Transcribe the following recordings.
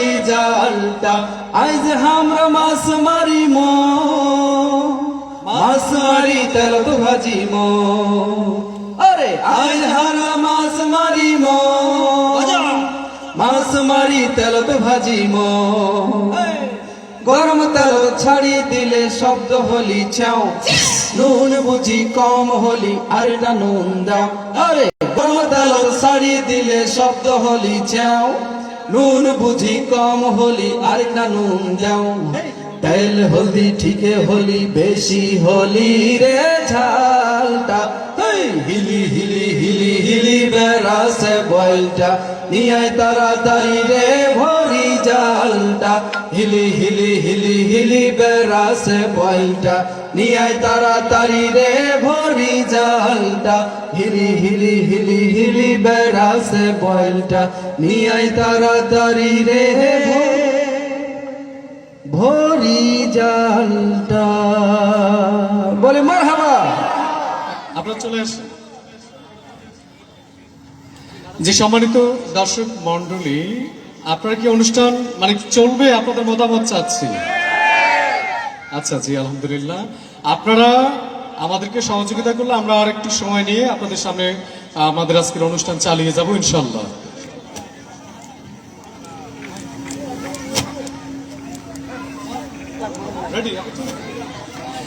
ভরি জালটা। আইজ আমরা মাছ মারিম। মাছ মারি তেল তো ভাজিম। আরে আইজ হারা মাছ মারিম। মাছ মারি তেল তো ভাজিম। গরম তেল ছাড়ি দিলে শব্দ হলি চাও নুন বুঝি কম হলি আর না নুন দাও আরে গরম তেল ছাড়ি দিলে শব্দ হলি চাও নুন বুঝি কম হলি, আর না নুন দাও। তেল হলদি ঠিকে হলি, বেশি হলি রে ঝালটা। হিলি হিলি হিলি হিলি বেড়াছে বয়লটা। নিয়াই তাড়াতাড়ি রে ভরি জালটা। হিলি হিলি হিলি হিলি বেড়াছে বয়লটা। নিয়াই তাড়াতাড়ি রে ভরি জালটা। হিলি হিলি হিলি হিলি বেড়াছে বয়লটা নিয়াই তাড়াতাড়ি রে ভরি জালটা। বলে মার হাবা আপনারা চলে আসেন। যে সম্মানিত দর্শক মন্ডলী আপনার কি অনুষ্ঠান মানে চলবে আপনাদের মতামত চাচ্ছি? আচ্ছা জি, আলহামদুলিল্লাহ। আপনারা আমাদেরকে সহযোগিতা করলে আমরা আর একটু সময় নিয়ে আপনাদের সামনে আমাদের আজকের অনুষ্ঠান চালিয়ে যাব ইনশাল্লাহ?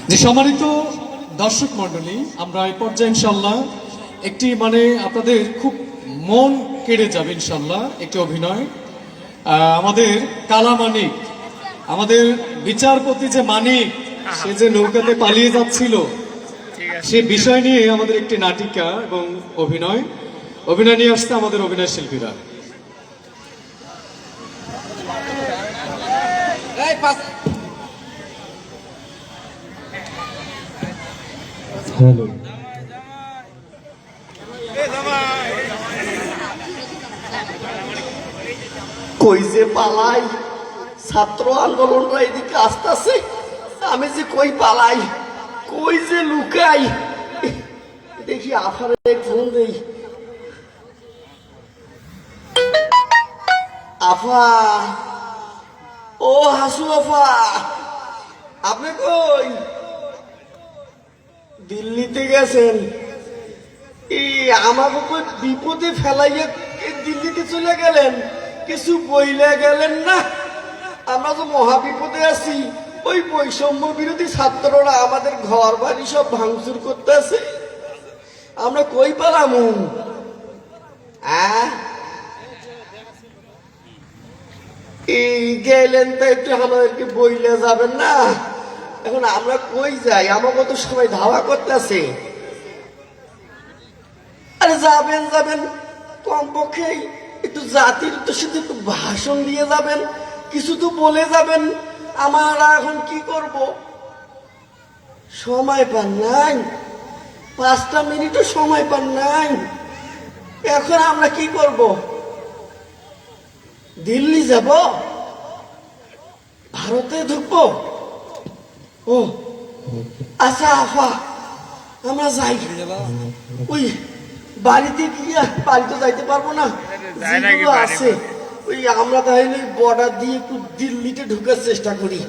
যে সম্মানিত দর্শক মন্ডলী আমরা এই পর্যায়ে ইনশাল্লাহ একটি মানে আপনাদের খুব মন কেড়ে যাবে ইনশাল্লাহ একটি অভিনয় আমাদের কালা মানিক, আমাদের বিচারপতি যে মানিক, সে যে নৌকাতে পালিয়ে যাচ্ছিল সে বিষয় নিয়ে আমাদের একটি নাটিকা এবং অভিনয়। অভিনয় নিয়ে আসছে আমাদের অভিনয় শিল্পীরা। হ্যালো। কই যে পালাই? ছাত্র আন্দোলনরা এদিকে আসতেছে। আমি যে কই পালাই? কই যে লুকাই। দেখি আফারে ফোন দেই। আফা। ও হাসু আফা, আপনি কই? দিল্লিতে গেছেন? এই আমাকে কই বিপদে ফেলাইয়া দিল্লিতে চলে গেলেন? কিছু বইলে গেলেন না? আমরা তো মহা বিপদে আছি। ওই বৈষম্য বিরোধী ছাত্ররা আমাদের ঘর বাড়ি সব ভাঙচুর করতেছে। আমরা কই পালামু? এই গেলেন তো একটু আমাদেরকে বইলে যাবেন না? এখন আমরা কই যাই? আমাকে তো সবাই ধাওয়া করতেছে। আরে যাবেন যাবেন। কমপক্ষে একটু জাতির উদ্দেশ্যে একটু ভাষণ দিয়ে যাবেন। কিছু তো বলে যাবেন। আমরা এখন কি করব? সময় পান নাই। পাঁচটা মিনিটও সময় পান নাই। এখন আমরা কি করব? দিল্লি যাব? ভারতে ঢুকবো? ও আচ্ছা আফা আমরা যাই। ওই বাড়িতে গিয়ে বাড়িতে যাইতে পারব না। আছে। ওই আমরা তাহলে বর্ডার দিয়ে একটু দিল্লিতে ঢুকার চেষ্টা করি।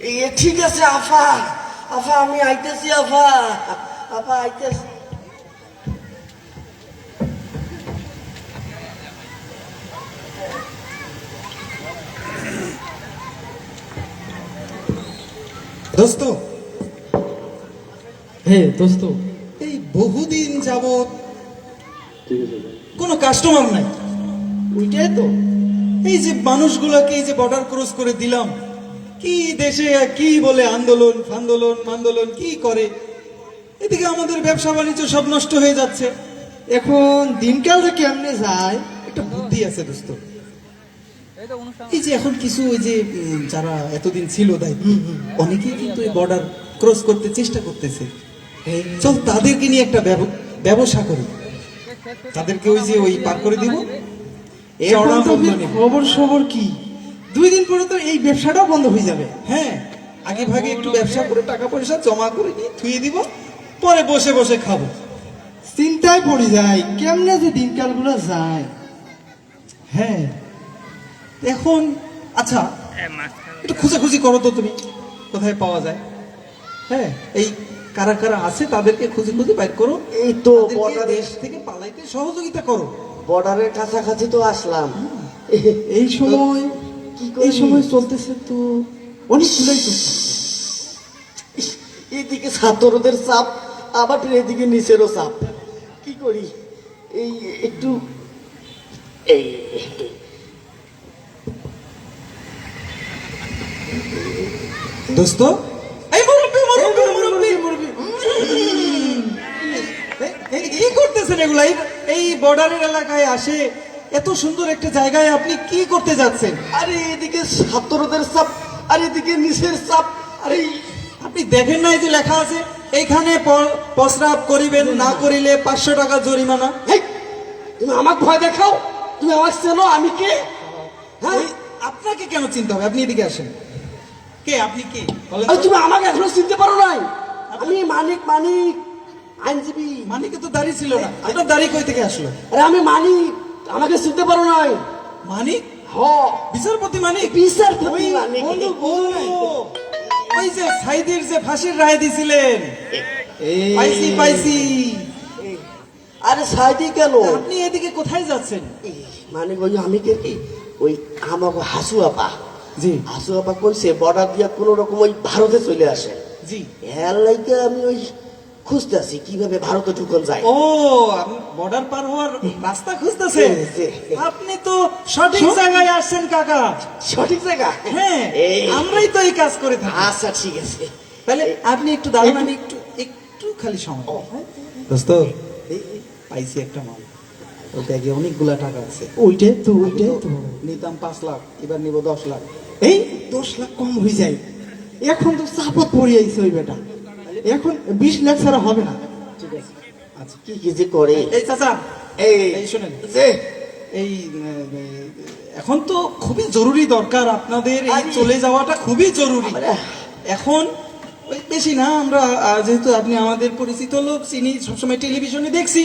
এ ঠিক আছে আফা। আফা আমি আইতেছি আফা। আফা আইতেছি। দোস্ত। হে দোস্ত। এই বহুদিন যাবত কোনো কাস্টমার নাই। ওইটাই তো। এই যে মানুষগুলোকে এই যে বর্ডার ক্রস করে দিলাম, কি দেশে কি বলে আন্দোলন, ফান্দোলন, মান্দোলন, কি করে? এদিকে আমাদের ব্যবসা বাণিজ্য সব নষ্ট হয়ে যাচ্ছে। এখন দিনকালটা কেমনে যায়? একটা বুদ্ধি আছে দোস্ত। এই যে এখন কিছু ওই যে যারা এতদিন ছিল দায়িত্ব অনেকেই কিন্তু এই বর্ডার ক্রস করতে চেষ্টা করতেছে। চল তাদেরকে নিয়ে একটা ব্যবসা করি। তাদেরকে ওই যে ওই পার করে দিব। খবর সবর কি? দুই দিন পরে তো এই ব্যবসাটাও বন্ধ হয়ে যাবে। হ্যাঁ আগে ভাগে একটু ব্যবসা করে টাকা পয়সা জমা করে নিয়ে দিব পরে বসে বসে খাব। চিন্তায় পড়ে যায় কেমনে যে দিনকালগুলো যায়। হ্যাঁ এখন আচ্ছা একটু খুঁজে করো তো তুমি কোথায় পাওয়া যায়। হ্যাঁ এই কারা কারা আছে তাদেরকে খুঁজে খুঁজে বাইর করো। এই তো দেশ। থেকে পালাইতে সহযোগিতা করো। বর্ডারের কাছাকাছি তো আসলাম। এই সময় কি করি? এই সময় চলতেছে তো অনেকগুলোই চলছে এদিকে ছাত্রদের চাপ আবার ফির এদিকে নিচেরও চাপ। কি করি? এই একটু এই দোস্ত। এই মুরব্বি মুরব্বি মুরব্বি। মুরব্বি কি করতেছেন এগুলা? এই- এই বর্ডারের এলাকায় আসে এত সুন্দর একটা জায়গায় আপনি কি করতে যাচ্ছেন? আরে এদিকে ছাত্রদের চাপ আর এদিকে নিচের চাপ আরে আপনি দেখেন নাই যে লেখা আছে এইখানে প্রস্রাব করিবেন না করিলে পাঁচশো টাকা জরিমানা। তুমি আমাকে ভয় দেখাও? তুমি আমাকে চেনো আমি কে? হ্যাঁ? আপনাকে কেন চিনতে হবে? আপনি এদিকে আসেন। কে আপনি কে? তুমি আমাকে এখনও চিনতে পারো নাই। আমি মানিক মানিক। আইনজীবী। মানিকে তো দাড়ি ছিল না। আপনার দাড়ি কই থেকে আসলো? আরে আমি মানিক আমাকে চিনতে পারো নাই। মানিক? হ। বিচারপতি মানিক? বিচারপতি মানিক। বন্ধু, ওই যে সাইদির যে ফাঁসির রায় দিছিলেন। পাইছি পাইছি। আরে সাইডে কেন আপনি এদিকে কোথায় যাচ্ছেন? মানে ওই আমি কে কি? ওই আমাকে হাসু আপা জি। হাসু আপা কইছে বর্ডার দিয়া কোনো রকম ওই ভারতে চলে আসে। জি। এর লাইকে আমি ওই খুঁজতেছি কীভাবে ভারতে ঢুকন যায়। ও বর্ডার পার হওয়ার রাস্তা খুঁজতেছেন জি। আপনি তো সঠিক জায়গায় আসছেন কাকা। সঠিক জায়গা? হ্যাঁ আমরাই তো এই কাজ করে থাকি। আচ্ছা ঠিক আছে। তাহলে আপনি একটু দাঁড়ান আমি একটু একটু খালি সময় দোস্ত। এই এই, পাইছি একটা মাল। ওর ব্যাগে অনেকগুলা টাকা আছে। ওইটাই তো ওইটাই তো। নিতাম পাঁচ লাখ এবার নিব দশ লাখ। এই? দশ লাখ কম হয়ে যায়। এখন তো চাপত পড়ে আইছে ওই বেটা। এখন বিশ লাখ ছাড়া হবে না। ঠিক আছে। আচ্ছা কি কি যে করে? এই চাচা এই এই শোনেন। যে। এই এখন তো খুবই জরুরি দরকার আপনাদের এই চলে যাওয়াটা খুবই জরুরি। এখন ওই বেশি না আমরা যেহেতু আপনি আমাদের পরিচিত লোক চিনি সবসময় টেলিভিশনে দেখছি।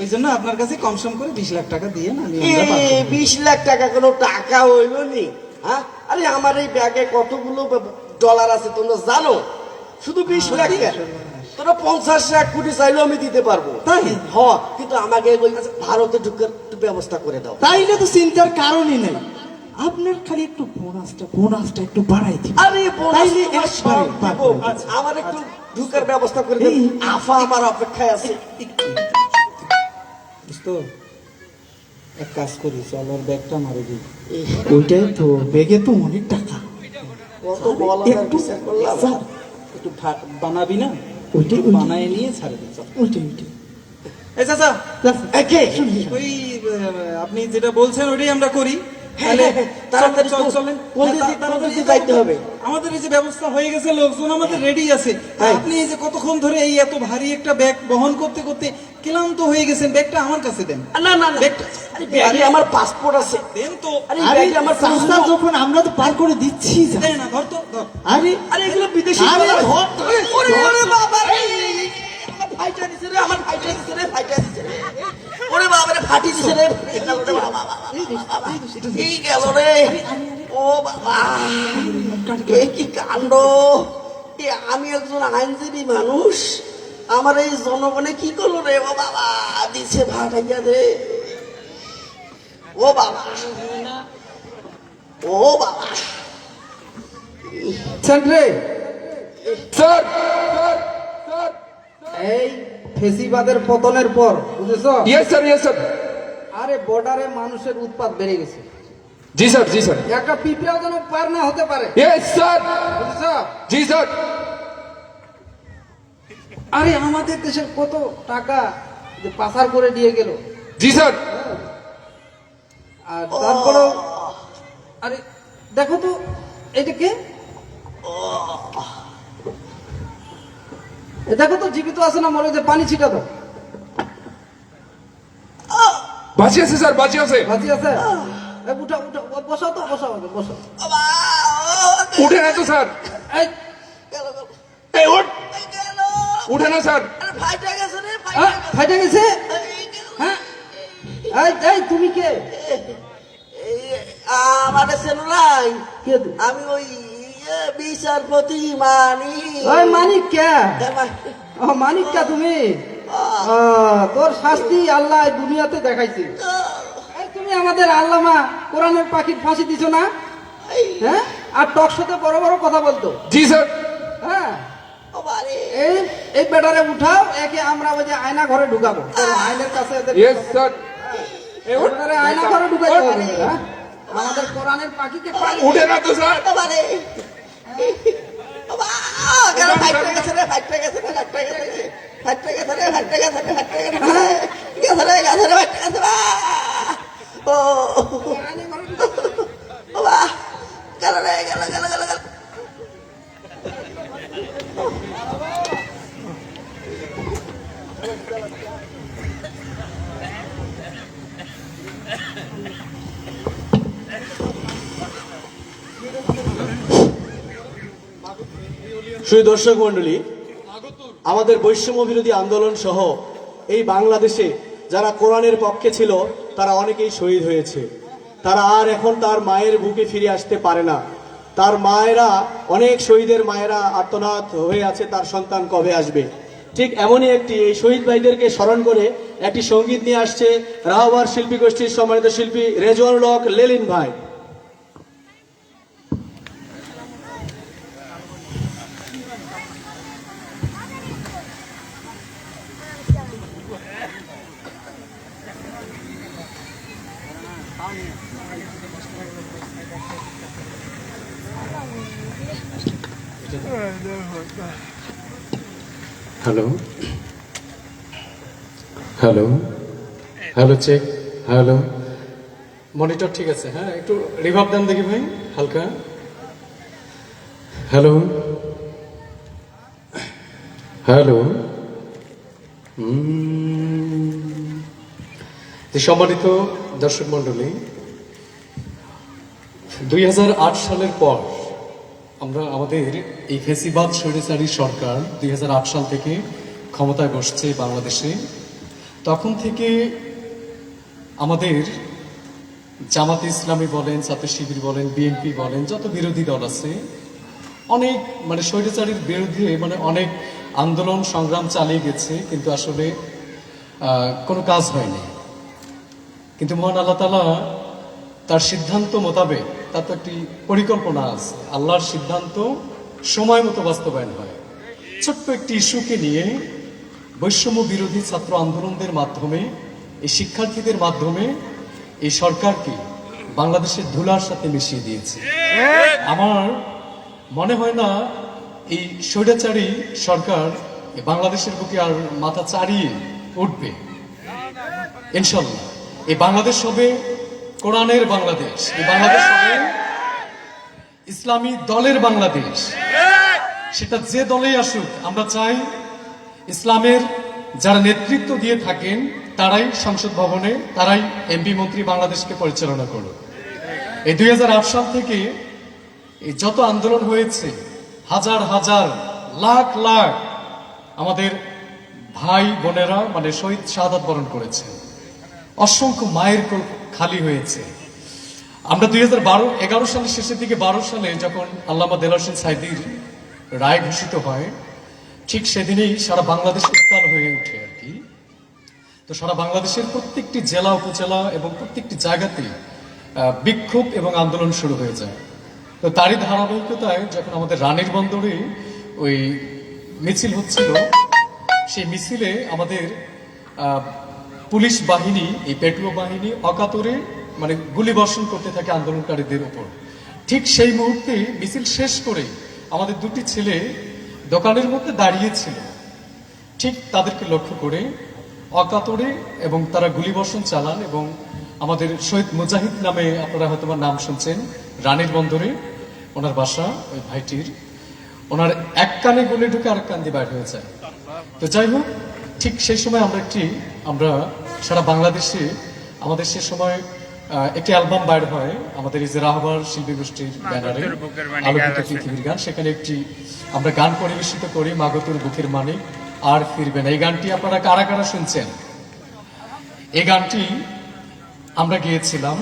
ওই জন্য আপনার কাছে কম সম করে বিশ লাখ টাকা দিয়ে করব। বিশ লাখ টাকা কোনো টাকা হইল নি হ্যাঁ? আরে আমার এই ব্যাগে কতগুলো ডলার আছে তোমরা জানো? শুধু বিশ লাখ টাকা। তোরা পঞ্চাশ লাখ কোটি চাইলেও আমি দিতে পারব। তাই? হ কিন্তু আমাকে ভারতে ঢুকার ব্যবস্থা করে দাও। তাইলে তো চিন্তার কারণই নেই। আপনার খালি একটু বোনাসটা বোনাসটা একটু বাড়াই দিন। আরে তাইলে। আচ্ছা, আমার একটু ঢুকার ব্যবস্থা করে দেন। আফা আমার অপেক্ষায় আছে। দোস্ত, এক কাজ করি চল ওর ব্যাগটা মারে দিই। ওইটাই তো বেগে তো অনেক টাকা। কত বলা একটু করলাম। একটু বানাবি না? ওইটাই, বানায় নিয়ে ছাড়ে দিচ্ছ এই চাচা ওই আপনি যেটা বলছেন ওইটাই আমরা করি। তাহলে তাড়াতাড়ি চলেন। কোন দিকে- তা- তাড়াতাড়ি কোন দিকে যেতে যাইতে হবে? আমাদের এই যে ব্যবস্থা হয়ে গেছে লোকজন আমাদের রেডি আছে। আপনি এই যে কতক্ষণ ধরে এই এত ভারী একটা ব্যাগ বহন করতে করতে ক্লান্ত হয়ে গেছেন ব্যাগটা আমার কাছে দেন। না না না। ব্যাগটা আরে ব্যাগে আমার পাসপোর্ট আছে। দেন তো। আরে আরে আমার রাস্তা যখন আমরা তো পার করে দিচ্ছি যা। না ধর তো আরে আরে এগুলো বিদেশি আরে ধর ওরে ওরে বাবা রে! ফাইটা দিছে রে আমার ফাইটা দিছে রে ফাইটা দিছে রে। ওরে বাবা রে ফাটি দিছে রে এই গেল রে? ও বাবা এ কি কাণ্ড? আমি একজন আইনজীবী মানুষ। আমার এই জনগণে কি করল রে? ও বাবা দিছে ভাটাইয়া রে ও বাবা ও বাবা। সেন্ট্রে স্যার। এই ফেসিবাদের পতনের পর বুঝেছ? ইয়েস স্যার ইয়েস স্যার আরে বর্ডারে মানুষের উৎপাত বেড়ে গেছে। জি স্যার জি স্যার একটা পিঁপড়াও যেন পার না হতে পারে। ইয়েস স্যার বুঝেছ? জি স্যার আরে আমাদের দেশের কত টাকা যে পাচার করে দিয়ে গেল। জি স্যার আর তারপরে আরে দেখো তো এটা কে? দেখো তো জীবিত আছে না মরে পানি ছিটা দাও বাঁচি আছে স্যার বাঁচি আছে। বাঁচি আছে? তো উঠে না তো স্যার। উঠে। না স্যার। ফাইটা গেছে? হ্যাঁ? তুমি কে? আমাদের সেলুলাই আমি ওই বিচারপতি মানি ওই মানিক কে ও মানিক কে তুমি তোর শাস্তি আল্লাহ দুনিয়াতে দেখাইছে। তুমি আমাদের আল্লামা কোরআনের পাখির ফাঁসি দিছো না? হ্যাঁ? আর টক সাথে বড় বড় কথা বলতো। জি স্যার। হ্যাঁ? এই এই বেটারে উঠাও একে আমরা ওই যে আয়না ঘরে ঢুকাবো। আয়নের কাছে ইয়েস স্যার আয়না ঘরে ঢুকাইতে হ্যাঁ? আমাদের কোরআনের পাখিকে উঠে না তো স্যার। ও বারে। ও বা, কেন ফাইটে গেছে রে, ফাইটে গেছে রে, ফাইটে গেছে রে, ফাইটে গেছে রে, ফাইটে গেছে রে, ফাইটে গেছে রে, গেছে রে, গেছে রে, ফাইটে গেছে রে। ও, ও বা, গেল গেল, গেল, গেল। দর্শক আমাদের বৈষম্য বিরোধী আন্দোলন সহ এই বাংলাদেশে যারা কোরআনের পক্ষে ছিল, তারা অনেকেই শহীদ হয়েছে। তারা আর এখন তার মায়ের বুকে ফিরে আসতে পারে না। তার মায়েরা, অনেক শহীদের মায়েরা আর্তনাদ হয়ে আছে, তার সন্তান কবে আসবে? ঠিক এমনই একটি, এই শহীদ ভাইদেরকে স্মরণ করে একটি সংগীত নিয়ে আসছে রাহবার শিল্পী গোষ্ঠীর সম্মানিত শিল্পী রেজওয়ানুল হক লেলিন ভাই। Hello hello hello check hello monitor ঠিক আছে হ্যাঁ একটু রিভাব দেন দেখি ভাই, হালকা। হ্যালো হ্যালো যে সম্মানিত দর্শক মন্ডলী দুই সালের পর আমরা আমাদের এই ফেসিবাদ স্বৈরাচারী সরকার দুই হাজার আট সাল থেকে ক্ষমতায় বসছে বাংলাদেশে। তখন থেকে আমাদের জামাত ইসলামী বলেন, ছাত্র শিবির বলেন, বিএনপি বলেন, যত বিরোধী দল আছে, অনেক মানে স্বৈরাচারীর বিরুদ্ধে মানে অনেক আন্দোলন, সংগ্রাম চালিয়ে গেছে, কিন্তু আসলে কোনো কাজ হয়নি। কিন্তু মহান আল্লাহ তালা তার সিদ্ধান্ত মোতাবেক তার তো একটি পরিকল্পনা আছে। আল্লাহর সিদ্ধান্ত সময় মতো বাস্তবায়ন হয়। ছোট্ট একটি ইস্যুকে নিয়ে বৈষম্য বিরোধী ছাত্র আন্দোলনদের মাধ্যমে, এই শিক্ষার্থীদের মাধ্যমে এই সরকারকে বাংলাদেশের ধুলার সাথে মিশিয়ে দিয়েছে। আমার মনে হয় না এই স্বৈরাচারী সরকার বাংলাদেশের বুকে আর মাথা চাড়িয়ে উঠবে। ইনশাল্লাহ। এই বাংলাদেশ হবে কোরআনের বাংলাদেশ। বাংলাদেশ ইসলামী দলের বাংলাদেশ। সেটা যে দলেই আসুক, আমরা চাই ইসলামের যারা নেতৃত্ব দিয়ে থাকেন, তারাই সংসদ ভবনে, তারাই এমপি মন্ত্রী বাংলাদেশকে পরিচালনা করুক। এই দুই সাল থেকে এই যত আন্দোলন হয়েছে, হাজার হাজার, লাখ লাখ আমাদের ভাই বোনেরা মানে শহীদ শাহাদাত বরণ করেছে অসংখ্য মায়ের খালি হয়েছে। আমরা দুই হাজার বারো, এগারো সালের শেষের দিকে, বারো সালে যখন আল্লামা দেলার হোসেন সাইদির রায় ঘোষিত হয়, ঠিক সেদিনেই সারা বাংলাদেশ উত্তাল হয়ে ওঠে আর কি। তো সারা বাংলাদেশের প্রত্যেকটি জেলা, উপজেলা এবং প্রত্যেকটি জায়গাতে বিক্ষোভ এবং আন্দোলন শুরু হয়ে যায়। তো তারই ধারাবাহিকতায় যখন আমাদের রানীর বন্দরে ওই মিছিল হচ্ছিল, সেই মিছিলে আমাদের পুলিশ বাহিনী, এই পেট্রো বাহিনী অকাতরে মানে গুলি বর্ষণ করতে থাকে আন্দোলনকারীদের উপর। ঠিক সেই মুহূর্তে মিছিল শেষ করে আমাদের দুটি ছেলে দোকানের মধ্যে দাঁড়িয়েছিল ঠিক তাদেরকে লক্ষ্য করে অকাতরে এবং তারা গুলিবর্ষণ চালান এবং আমাদের শহীদ মুজাহিদ নামে আপনারা হয়তো নাম শুনছেন, রানীর বন্দরে, ওনার বাসা, ওই ভাইটির। ওনার এক কানে গুলি ঢুকে আরেক কান দিয়ে বাইর হয়ে যায়। তো যাই হোক ঠিক সেই সময় আমরা একটি আমরা সারা বাংলাদেশে আমাদের সে সময় একটি অ্যালবাম বাইর হয় আমাদের এই যে রাহবার শিল্পী গোষ্ঠীর ব্যানারে। আলোকিত পৃথিবীর গান। সেখানে একটি আমরা গান পরিবেশিত করি মাগতুর বুকের মানিক আর ফিরবে না। এই গানটি আপনারা কারা কারা শুনছেন? এই গানটি আমরা গিয়েছিলাম।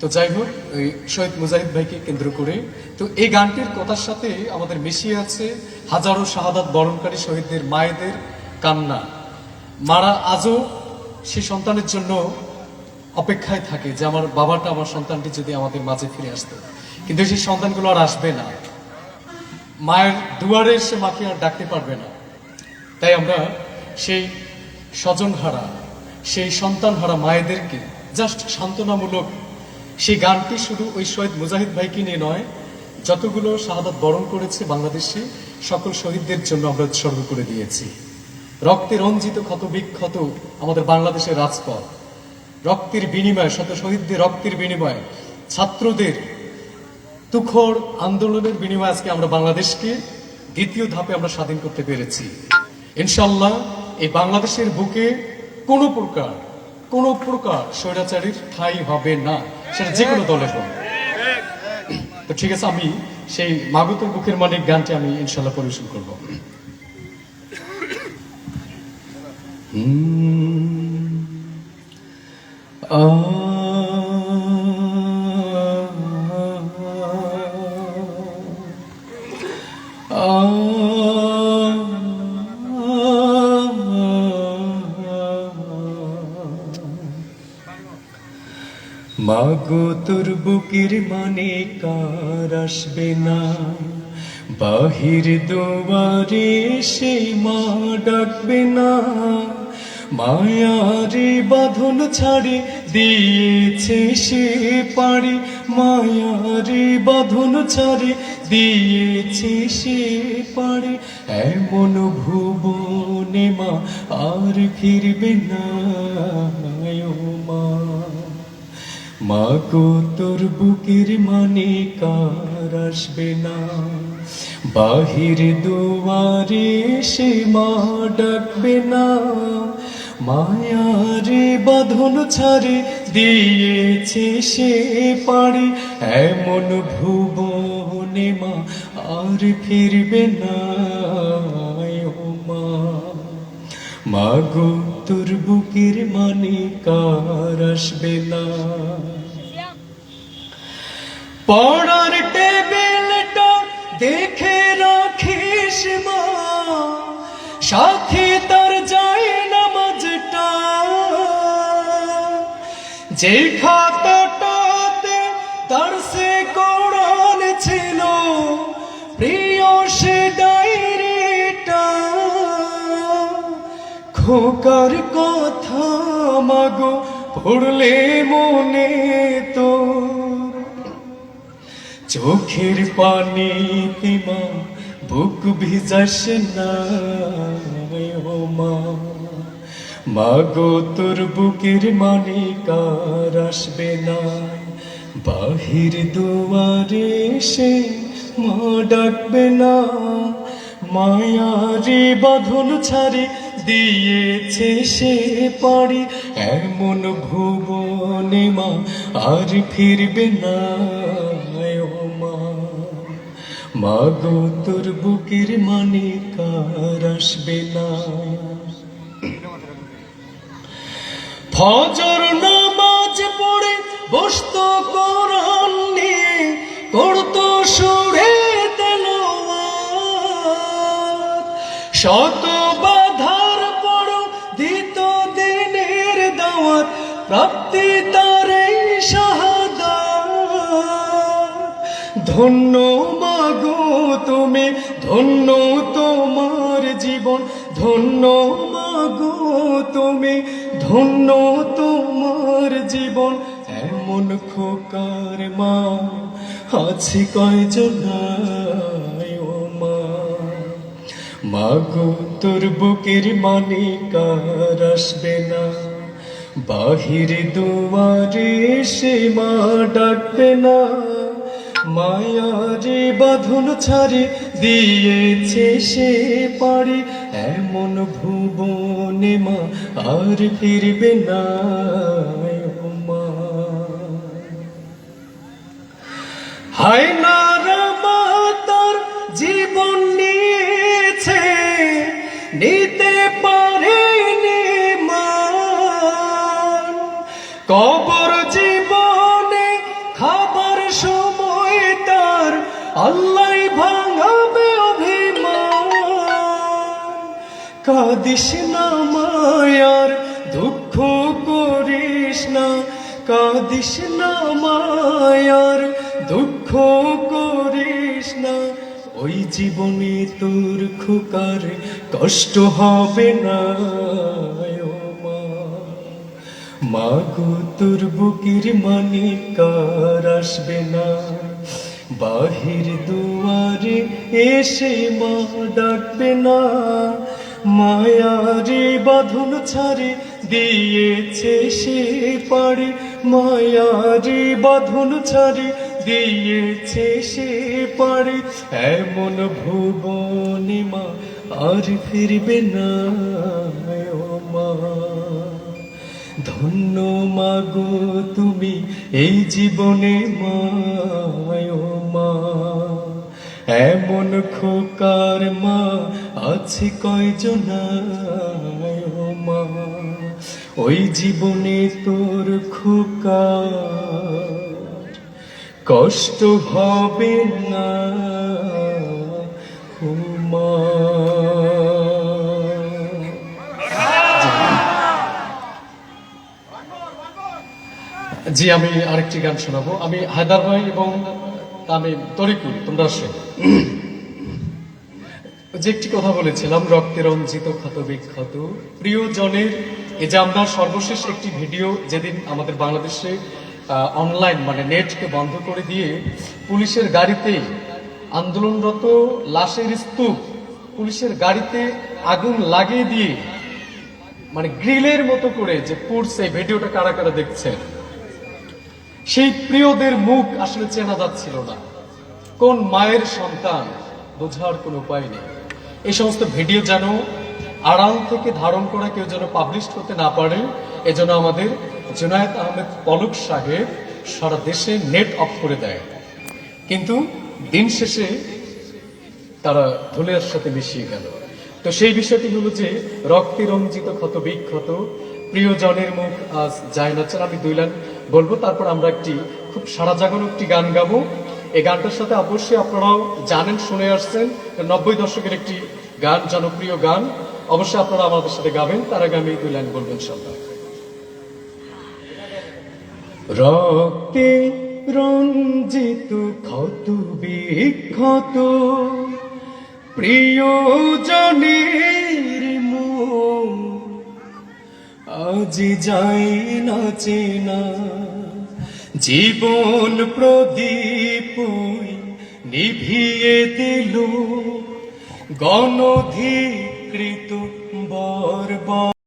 তো যাই হোক ওই শহীদ মুজাহিদ ভাইকে কেন্দ্র করে। তো এই গানটির কথার সাথে আমাদের মিশিয়ে আছে হাজারো শাহাদাত বরণকারী শহীদদের মায়েদের কান্না। মারা আজও সে সন্তানের জন্য অপেক্ষায় থাকে যে আমার বাবাটা, আমার সন্তানটি যদি আমাদের মাঝে ফিরে আসতো। কিন্তু সেই সন্তানগুলো আর আসবে না। মায়ের দুয়ারে সে মাকে আর ডাকতে পারবে না। তাই আমরা সেই স্বজনহারা, সেই সন্তানহারা মায়েদেরকে জাস্ট সান্ত্বনামূলক সেই গানটি শুধু ওই শহীদ মুজাহিদ ভাইকে নিয়ে নয়, যতগুলো শাহাদাত বরণ করেছে বাংলাদেশে, সকল শহীদদের জন্য আমরা উৎসর্গ করে দিয়েছি। রক্তে রঞ্জিত ক্ষত বিক্ষত আমাদের বাংলাদেশের রাজপথ। রক্তের বিনিময়ে, শত শহীদদের রক্তের বিনিময়ে, ছাত্রদের তুখর আন্দোলনের বিনিময়ে আজকে আমরা বাংলাদেশকে দ্বিতীয় ধাপে আমরা স্বাধীন করতে পেরেছি। ইনশাল্লাহ এই বাংলাদেশের বুকে কোনো প্রকার কোনো প্রকার স্বৈরাচারীর ঠাই হবে না। সেটা যে কোনো দলের হোক। তো ঠিক আছে, আমি সেই মাগত বুকের মানিক গানটি আমি ইনশাল্লাহ পরিবেশন করব। মাগো তোর বুকের মানে কার আসবে না? বাহির দুয়ারে সেই মা ডাকবে না। মায়ারে বাঁধন ছাড়ে, দিয়েছে সে পারে মায়ারে বাঁধন ছাড়ে, দিয়েছে সে পারে এমন ভুবনে মা আর ফিরবে না মা। মাগো তোর বুকের মানে কার আসবে না? বাহির দুয়ারে সে মা ডাকবে না। মায়ারে বাঁধন ছাড়ে, দিয়েছে সে পারে এমন ভুবনে মা আর ফিরবে না। মাগো তোর বুকের মানে কার আসবে না? পড়ার টেবিলটা দেখে রাখিস মা সাথে তার যায় নামাজটা যে খাতাটাতে তার সে কোরআন ছিল, প্রিয় সে ডায়েরিটা। খোকার কথা মাগো, পড়লে মনে তো চোখের পানি তিমা বুক ভিজাস না মা। মাগো তোর বুকের মানে কার আসবে না। বাহির দুয়ারে সে মা ডাকবে না। মায়ারে বাঁধন ছাড়ে দিয়েছে সে পারি এমন ভুবনে মা আর ফিরবে না। মাগো তোর বুকের মানে কার আসবে না? ফজর নামাজ পড়ে বসত কোরআন নিয়ে, করতো সুরে তেলাওয়াত। শত বাধার পর দিত দিনের দাওয়াত, প্রাপ্তি তার এই শাহাদাত। ধন্য মাগো তুমি, ধন্য তোমার জীবন, ধন্য মাগো তুমি, ধন্য তোমার জীবন, এমন খোকার মা আছে কয়জন মা। মাগো তোর বুকের মানে কার আসবে না, বাহির দুয়ারে সে মা ডাকবে না। মায়ারে বাঁধন ছাড়ে, দিয়েছে সে পারে এমন ভুবনে মা আর ফিরবে না মা। হায় না রামা জীবন নিয়েছে, নিতে পারেনি মান কবর আল্লাহ ভাঙাবে অভিমান। কাদিস না মায়ার, দুঃখ করিস না। কাদিস না মায়ার, দুঃখ করিস না। ওই জীবনে তোর খোকার কষ্ট হবে না মা মাগো, তোর বুকের মানিকার আসবে না। বাহির দুয়ারে এসে মা ডাকবে না। মায়ারে বাঁধন ছাড়ে, দিয়েছে সে পারে মায়ারে বাঁধন ছাড়ে, দিয়েছে সে পারে এমন ভুবনে মা আর ফিরবে না মা। ধন্য মাগো তুমি, এই জীবনে মায় মা। এমন খোকার মা আছে কয়জন মা। ওই জীবনে তোর খোকা কষ্ট হবে না মা। জি, আমি আরেকটি গান শোনাবো। আমি হায়দার ভাই এবং আমি তরিকুল, তোমরা আসে। যে একটি কথা বলেছিলাম, রক্তে রঞ্জিত ক্ষত বিক্ষত। প্রিয় জনের এই যে আমরা সর্বশেষ একটি ভিডিও যেদিন আমাদের বাংলাদেশে অনলাইন মানে নেটকে বন্ধ করে দিয়ে পুলিশের গাড়িতে আন্দোলনরত লাশের স্তূপ, পুলিশের গাড়িতে আগুন লাগিয়ে দিয়ে মানে গ্রিলের মতো করে যে পুড়ছে ভিডিওটা কারা কারা দেখছেন? সেই প্রিয়দের মুখ আসলে চেনা যাচ্ছিল না। কোন মায়ের সন্তান বোঝার কোনো উপায় নেই। এই সমস্ত ভিডিও যেন আড়াল থেকে ধারণ করা কেউ যেন পাবলিশ করতে না পারে এজন্য আমাদের জুনায়েদ আহমেদ পলক সাহেব সারা দেশে নেট অফ করে দেয়। কিন্তু দিন শেষে তারা ধুলের সাথে মিশিয়ে গেল। তো সেই বিষয়টি হলো যে রক্তে রঞ্জিত ক্ষত বিক্ষত প্রিয়জনের মুখ আজ যায় না। আমি দুই লাইন বলব, তারপর আমরা একটি খুব সারা জাগানো একটি গান গাবো। এই গানটার সাথে অবশ্যই আপনারাও জানেন, শুনে আসছেন। নব্বই দশকের একটি গান, জনপ্রিয় গান। অবশ্যই আপনারা আমাদের সাথে গাবেন। তার আগে আমি দুই লাইন বলব ইনশাল্লাহ রক্তে রঞ্জিত ক্ষত বিক্ষত, প্রিয়জনের আজ যাই না চেনা জীবন প্রদীপ নিভিয়ে দিল। গণধিকৃত বর্ব